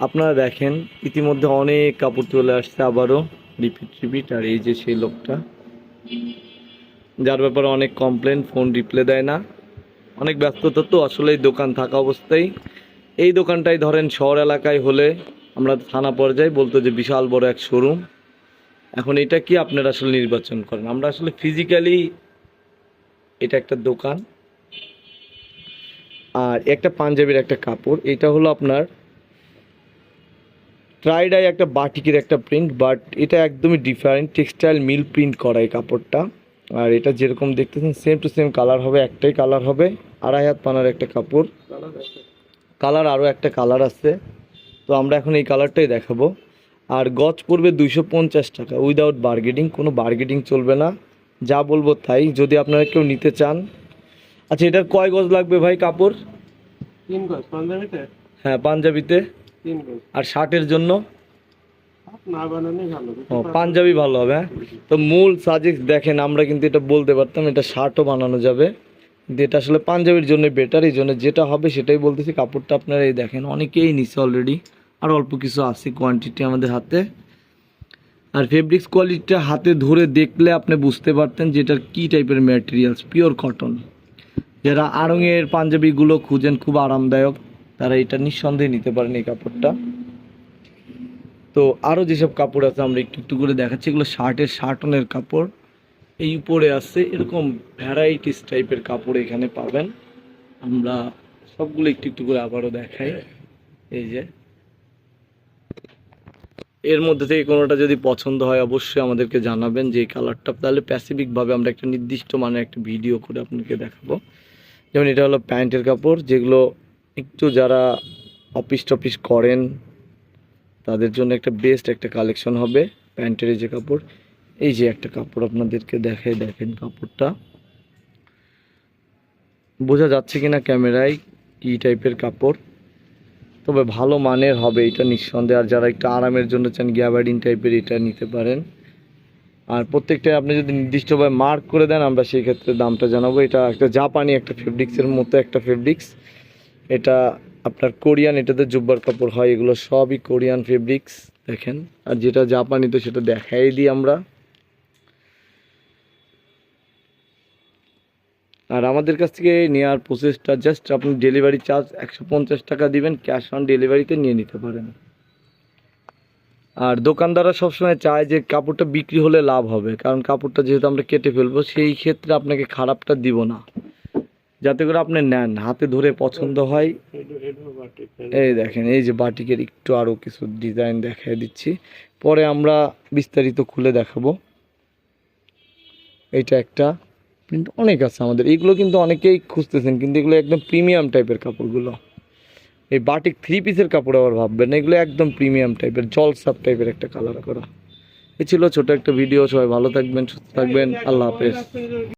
আপনারা দেখেন, ইতিমধ্যে অনেক কাপড় চলে আসছে আবারও রিপিট রিপিট আর এই যে সেই লোকটা। যার ব্যাপারে অনেক কমপ্লেন ফোন রিপ্লে দেয় না। অনেক ব্যস্ততা তো আসলে এই দোকান থাকা অবস্থায়। এই দোকানটাই ধরেন শহর এলাকায় হলে আমরা থানা পর্যায়ে বলতো যে বিশাল বড় এক শোরুম এখন এটা কি আপনারা আসলে নির্বাচন করেন? আমরা আসলে ফিজিক্যালি এটা একটা দোকান। আর একটা পাঞ্জাবির একটা কাপড়, এটা হলো আপনার ট্রাইডাই একটা বাটিকের একটা প্রিন্ট বাট এটা একদমই ডিফারেন্ট টেক্সটাইল মিল প্রিন্ট করা এই কাপড়টা। আর এটা যেরকম দেখতেছেন সেম টু সেম কালার হবে একটাই কালার হবে আড়াই হাত পানার একটা কাপড়। কালার আরও একটা কালার আছে। তো আমরা এখন এই কালারটাই দেখাবো। আর গজ পড়বে দুইশো পঞ্চাশ টাকা উইদাউট বার্গেটিং কোনো বার্গেটিং চলবে না। যা বলব তাই যদি আপনারা কেউ নিতে চান। আচ্ছা এটার কয় গজ লাগবে ভাই কাপড়? তিন গজ পাঞ্জাবিতে? হ্যাঁ পাঞ্জাবিতে। আর শার্টের জন্য? ও পাঞ্জাবি ভালো হবে হ্যাঁ? তো মূল সাজেক্ট দেখেন আমরা কিন্তু এটা বলতে পারতাম এটা শার্টও বানানো যাবে। কিন্তু এটা আসলে পাঞ্জাবির জন্য বেটার এই জন্য যেটা হবে সেটাই বলতেছি কাপড়টা আপনারা এই দেখেন অনেকেই নিচ্ছে অলরেডি আর অল্প কিছু আছে কোয়ান্টিটি আমাদের হাতে। আর ফেব্রিক্স কোয়ালিটিটা হাতে ধরে দেখলে আপনি বুঝতে পারতেন যে এটার কী টাইপের ম্যাটেরিয়ালস পিওর কটন যারা আড়ংয়ের পাঞ্জাবিগুলো খুঁজেন খুব আরামদায়ক। তারা এটা নিঃসন্দেহে নিতে পারেন এই কাপড়টা। তো আরও যেসব কাপড় আছে আমরা একটু একটু করে দেখাচ্ছি, এগুলো শার্টের শার্টনের কাপড়। এই উপরে আছে এরকম ভ্যারাইটিস টাইপের কাপড় এখানে পাবেন। আমরা সবগুলো একটু একটু করে আবারও দেখাই। এই যে। এর মধ্যে থেকে কোনোটা যদি পছন্দ হয় অবশ্যই আমাদেরকে জানাবেন যে এই কালারটা তাহলে প্যাসিফিকভাবে আমরা একটা নির্দিষ্ট মানে একটা ভিডিও করে আপনাকে দেখাবো। যেমন এটা হলো প্যান্টের কাপড়, যেগুলো একটু যারা অফিস টফিস করেন, তাদের জন্য একটা বেস্ট একটা কালেকশন হবে, প্যান্টের যে কাপড়, এই যে একটা কাপড় আপনাদেরকে দেখাই, দেখেন কাপড়টা। বোঝা যাচ্ছে কিনা ক্যামেরায় কি টাইপের কাপড়, তবে ভালো মানের হবে এটা নিঃসন্দেহে, আর যারা একটু আরামের জন্য চান গ্যাবার্ডিন টাইপের এটা নিতে পারেন। আর প্রত্যেকটা আপনি যদি নির্দিষ্টভাবে মার্ক করে দেন, আমরা সেই ক্ষেত্রে দামটা জানাব। এটা একটা জাপানি একটা ফেব্রিক্সের মতো একটা ফেব্রিক্স এটা আপনার কোরিয়ান, এটাতে জুব্বার কাপড় হয়, এগুলো সবই কোরিয়ান ফেব্রিক্স দেখেন। আর যেটা জাপানি, তো সেটা দেখাই দিই আমরা। আর আমাদের কাছ থেকে নেওয়ার প্রসেসটা জাস্ট আপনি ডেলিভারি চার্জ একশো পঞ্চাশ টাকা দিবেন ক্যাশ অন ডেলিভারিতে নিয়ে নিতে পারেন। আর দোকানদাররা সবসময় চায় যে কাপড়টা বিক্রি হলে লাভ হবে, কারণ কাপড়টা যেহেতু আমরা কেটে ফেলব, সেই ক্ষেত্রে আপনাকে খারাপটা দিব না। যাতে করে আপনি নেন, হাতে ধরে পছন্দ হয়। এই দেখেন, এই যে বাটিকের একটু আরও কিছু ডিজাইন দেখাই দিচ্ছি। পরে আমরা বিস্তারিত খুলে দেখাবো। এইটা একটা প্রিন্ট অনেক আছে আমাদের। এইগুলো কিন্তু অনেকেই খুঁজতেছেন, কিন্তু এগুলো একদম প্রিমিয়াম টাইপের কাপড়গুলো। এই বাটিক থ্রি পিসের কাপড় আবার ভাববেন, এগুলো একদম প্রিমিয়াম টাইপের জল সাপ টাইপের একটা কালার করা। এ ছিল ছোট একটা ভিডিও সবাই ভালো থাকবেন, সুস্থ থাকবেন, আল্লাহ হাফেজ।